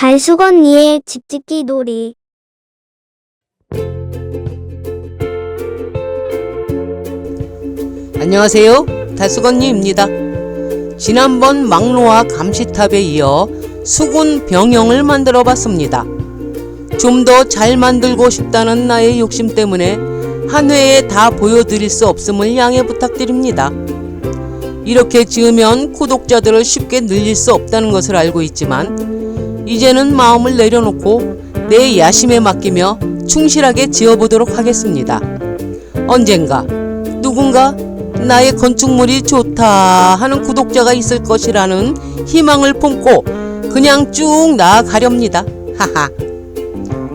달수건니의 집짓기 놀이 안녕하세요. 달수건님입니다. 지난번 막로와 감시탑에 이어 수군 병영을 만들어 봤습니다. 좀 더 잘 만들고 싶다는 나의 욕심 때문에 한 회에 다 보여드릴 수 없음을 양해 부탁드립니다. 이렇게 지으면 구독자들을 쉽게 늘릴 수 없다는 것을 알고 있지만 이제는 마음을 내려놓고 내 야심에 맡기며 충실하게 지어보도록 하겠습니다. 언젠가 누군가 나의 건축물이 좋다 하는 구독자가 있을 것이라는 희망을 품고 그냥 쭉 나아가렵니다. 하하.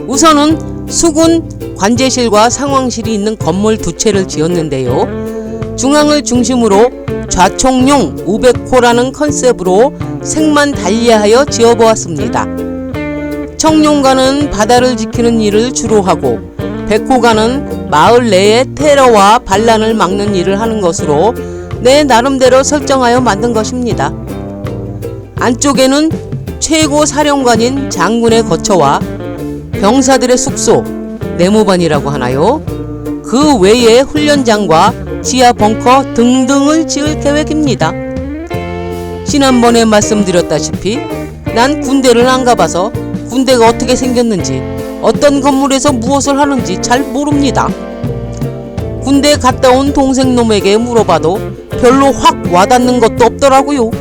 우선은 수군 관제실과 상황실이 있는 건물 두 채를 지었는데요. 중앙을 중심으로 좌총용 500호라는 컨셉으로 색만 달리하여 지어보았습니다. 청룡가는 바다를 지키는 일을 주로 하고 백호가는 마을 내의 테러와 반란을 막는 일을 하는 것으로 내 나름대로 설정하여 만든 것입니다. 안쪽에는 최고 사령관인 장군의 거처와 병사들의 숙소, 내무반이라고 하나요? 그 외에 훈련장과 지하 벙커 등등을 지을 계획입니다. 지난번에 말씀드렸다시피 난 군대를 안 가봐서 군대가 어떻게 생겼는지 어떤 건물에서 무엇을 하는지 잘 모릅니다. 군대 갔다 온 동생 놈에게 물어봐도 별로 확 와닿는 것도 없더라고요.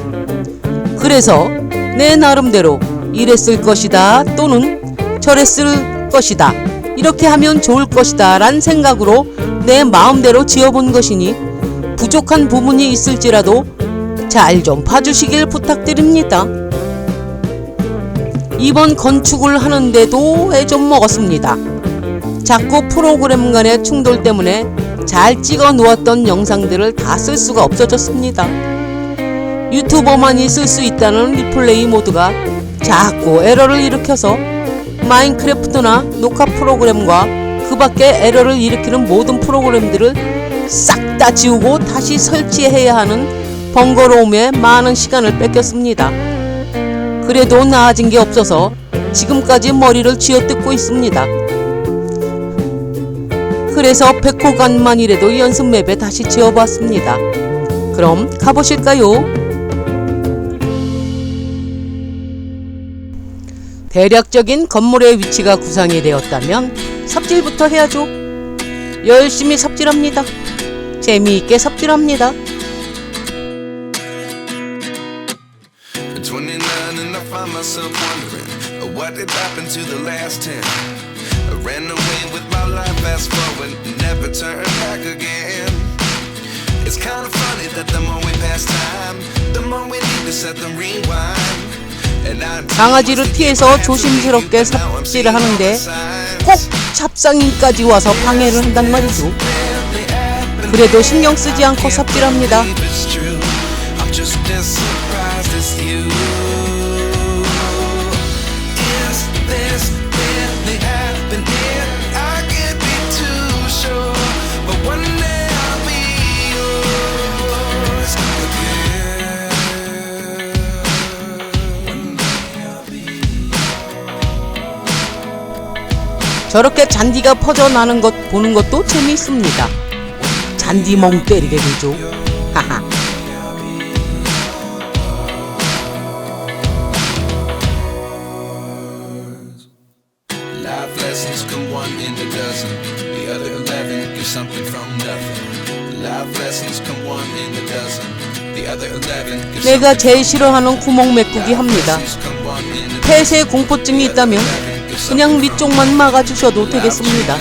그래서 내 나름대로 이랬을 것이다 또는 저랬을 것이다 이렇게 하면 좋을 것이다 란 생각으로 내 마음대로 지어본 것이니 부족한 부분이 있을지라도 잘 좀 봐주시길 부탁드립니다. 이번 건축을 하는데도 애 좀 먹었습니다. 자꾸 프로그램 간의 충돌 때문에 잘 찍어 놓았던 영상들을 다 쓸 수가 없어졌습니다. 유튜버만이 쓸 수 있다는 리플레이 모드가 자꾸 에러를 일으켜서 마인크래프트나 녹화 프로그램과 그 밖에 에러를 일으키는 모든 프로그램들을 싹 다 지우고 다시 설치해야 하는 번거로움에 많은 시간을 뺏겼습니다. 그래도 나아진 게 없어서 지금까지 머리를 쥐어뜯고 있습니다. 그래서 백호간만이라도 연습 맵에 다시 지어봤습니다. 그럼 가보실까요? 대략적인 건물의 위치가 구상이 되었다면 삽질부터 해야죠. 열심히 삽질합니다. 재미있게 삽질합니다. Find myself wondering uh, what did happen to the last 10. I ran away with my life, fast forward, never turn back again. It's kind of funny that the more we pass time, the more we need to set them rewind. 강아지를 피해서 조심스럽게 삽질을 하는데 꼭 찹상인까지 와서 방해를 한단 말이죠. 그래도 신경 쓰지 않고 삽질합니다. 저렇게 잔디가 퍼져나는 것 보는 것도 재미있습니다. 잔디 멍 때리게 되죠. 하하. 내가 제일 싫어하는 구멍 메꾸기 합니다. 폐쇄 공포증이 있다면 그냥 위쪽만 막아주셔도 되겠습니다.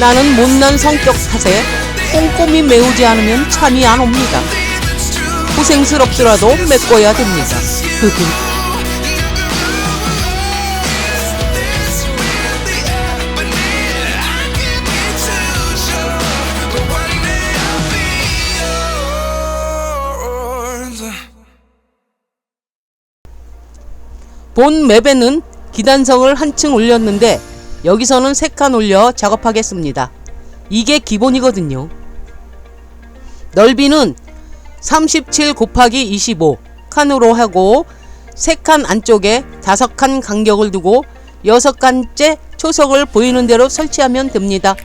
나는 못난 성격 탓에 꼼꼼히 메우지 않으면 잠이 안 옵니다. 고생스럽더라도 메꿔야 됩니다. 본 맵에는 기단성을 한층 올렸는데 여기서는 세칸 올려 작업하겠습니다. 이게 기본이거든요. 넓이는 37 곱하기 25 칸으로 하고 세칸 안쪽에 다섯 칸 간격을 두고 여섯 칸째 초석을 보이는 대로 설치하면 됩니다.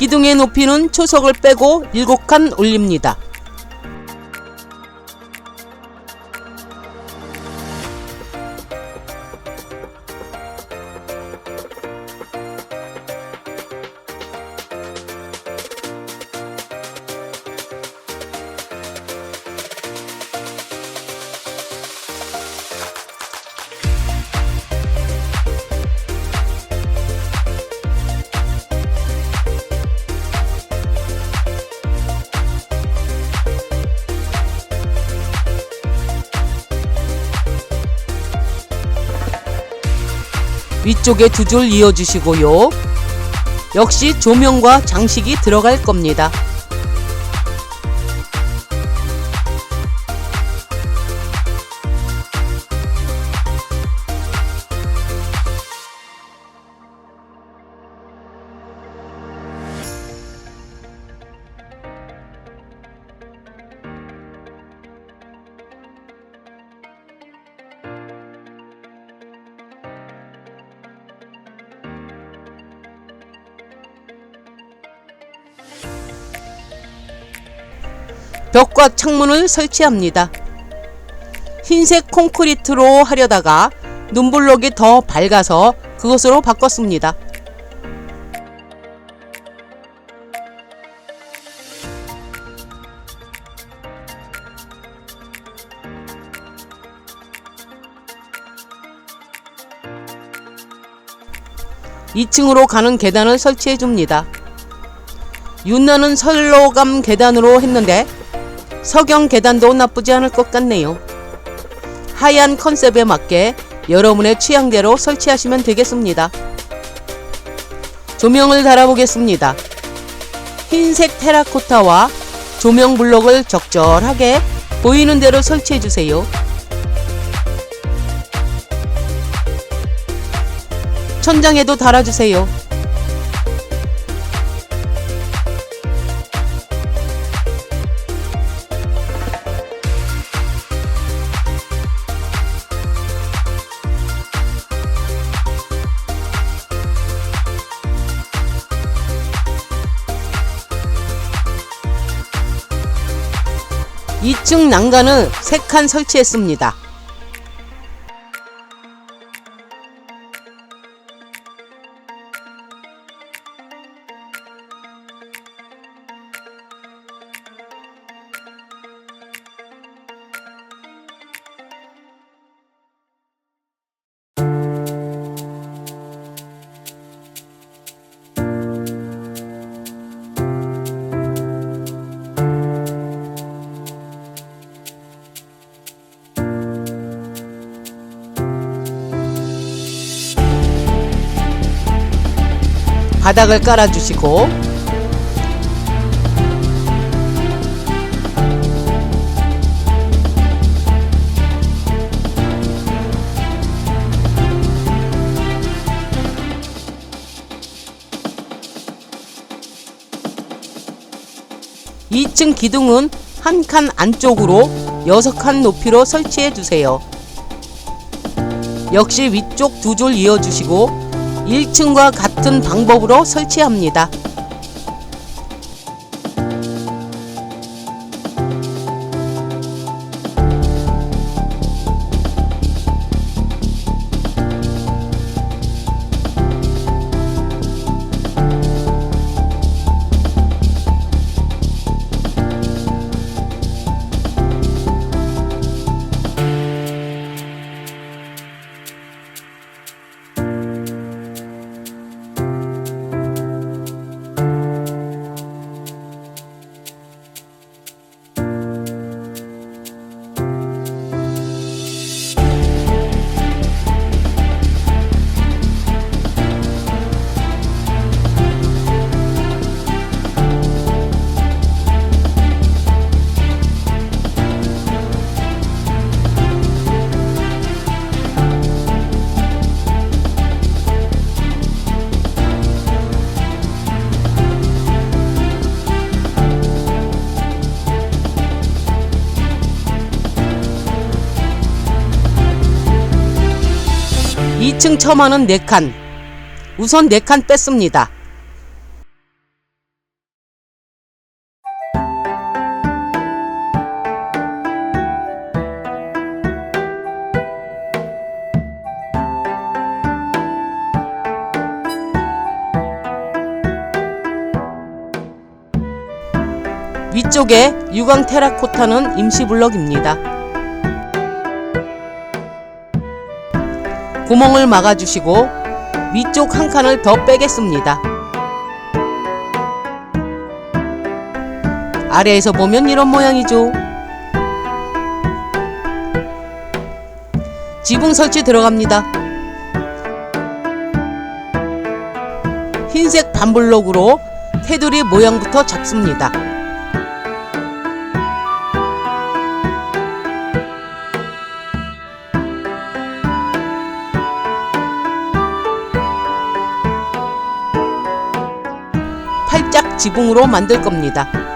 기둥의 높이는 초석을 빼고 7칸 올립니다. 위쪽에 두 줄 이어주시고요. 역시 조명과 장식이 들어갈 겁니다. 벽과 창문을 설치합니다. 흰색 콘크리트로 하려다가 눈블록이 더 밝아서 그것으로 바꿨습니다. 이층으로 가는 계단을 설치해 줍니다. 윤나는 설로감 계단으로 했는데 석영 계단도 나쁘지 않을 것 같네요. 하얀 컨셉에 맞게 여러분의 취향대로 설치하시면 되겠습니다. 조명을 달아보겠습니다. 흰색 테라코타와 조명 블록을 적절하게 보이는 대로 설치해 주세요. 천장에도 달아주세요. 이층 난간을 3칸 설치했습니다. 바닥을 깔아주시고 이층 기둥은 한 칸 안쪽으로 여섯 칸 높이로 설치해 주세요. 역시 위쪽 두 줄 이어주시고 1층과 같은 방법으로 설치합니다. 2층 처마는 4칸. 우선 4칸 뺐습니다. 위쪽에 유광 테라코타는 임시 블럭입니다. 구멍을 막아주시고 위쪽 한 칸을 더 빼겠습니다. 아래에서 보면 이런 모양이죠. 지붕 설치 들어갑니다. 흰색 반블록으로 테두리 모양부터 잡습니다. 지붕으로 만들 겁니다.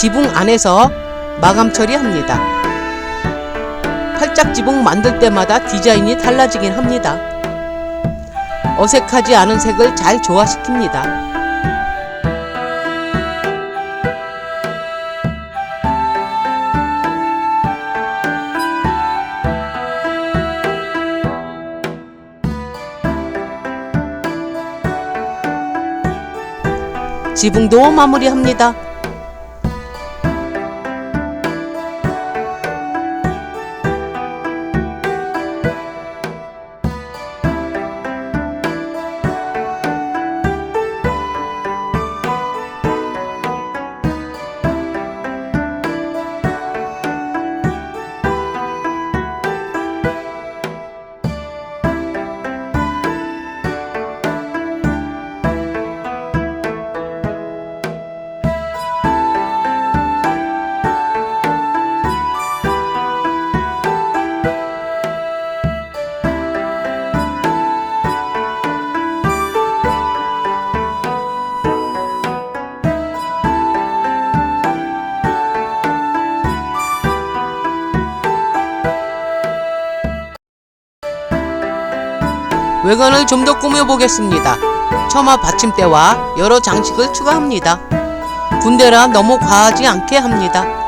지붕 안에서 마감 처리합니다. 팔짝 지붕 만들 때마다 디자인이 달라지긴 합니다. 어색하지 않은 색을 잘 조화시킵니다. 지붕도 마무리합니다. 외관을 좀 더 꾸며보겠습니다. 처마 받침대와 여러 장식을 추가합니다. 군대라 너무 과하지 않게 합니다.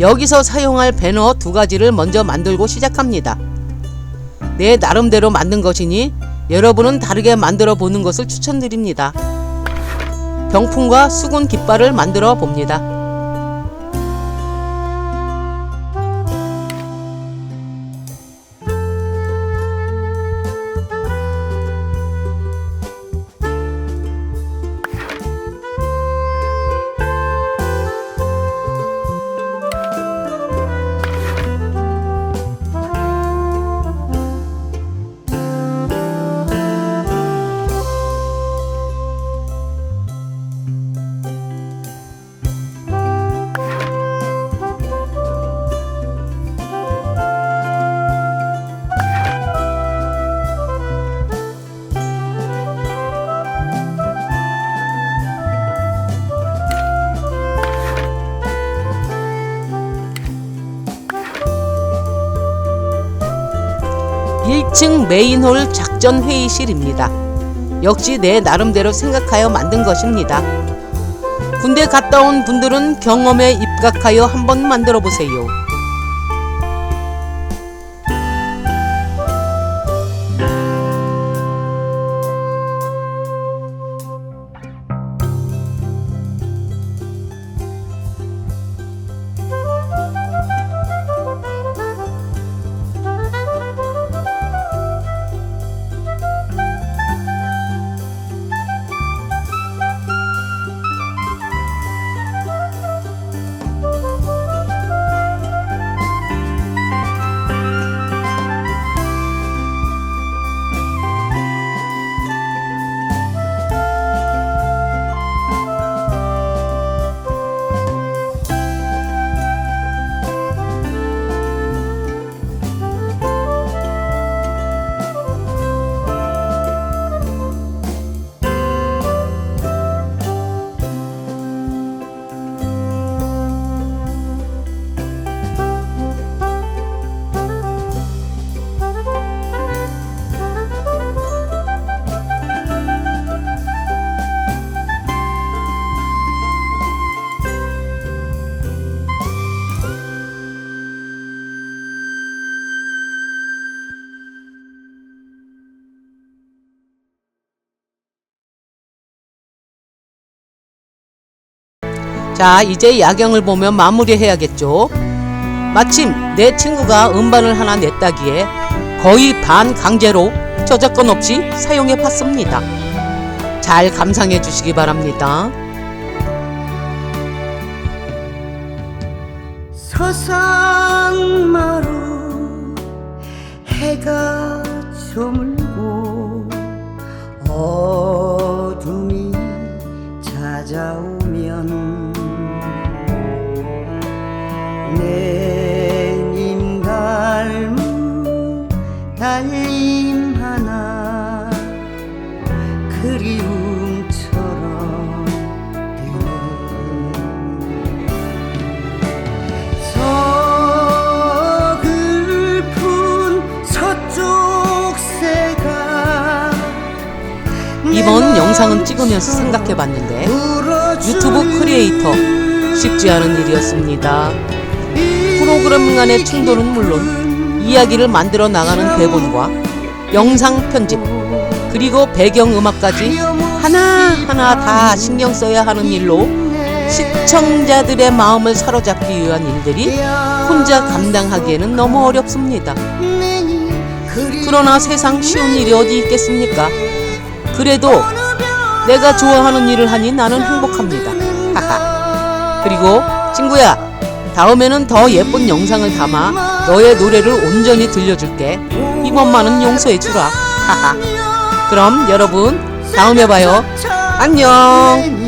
여기서 사용할 배너 두 가지를 먼저 만들고 시작합니다. 내 나름대로 만든 것이니 여러분은 다르게 만들어 보는 것을 추천드립니다. 병풍과 수군 깃발을 만들어 봅니다. 2층 메인홀 작전 회의실입니다. 역시 내 나름대로 생각하여 만든 것입니다. 군대 갔다 온 분들은 경험에 입각하여 한번 만들어 보세요. 자, 이제 야경을 보며 마무리해야겠죠. 마침 내 친구가 음반을 하나 냈다기에 거의 반 강제로 저작권 없이 사용해 봤습니다. 잘 감상해 주시기 바랍니다. 서상마루 해가 영상은 찍으면서 생각해 봤는데 유튜브 크리에이터 쉽지 않은 일이었습니다. 프로그램 간의 충돌은 물론 이야기를 만들어 나가는 대본과 영상 편집 그리고 배경 음악까지 하나하나 다 신경 써야 하는 일로 시청자들의 마음을 사로잡기 위한 일들이 혼자 감당하기에는 너무 어렵습니다. 그러나 세상 쉬운 일이 어디 있겠습니까? 그래도 내가 좋아하는 일을 하니 나는 행복합니다. 하하. 그리고 친구야, 다음에는 더 예쁜 영상을 담아 너의 노래를 온전히 들려줄게. 이번만은 용서해 주라. 하하. 그럼 여러분 다음에 봐요. 안녕.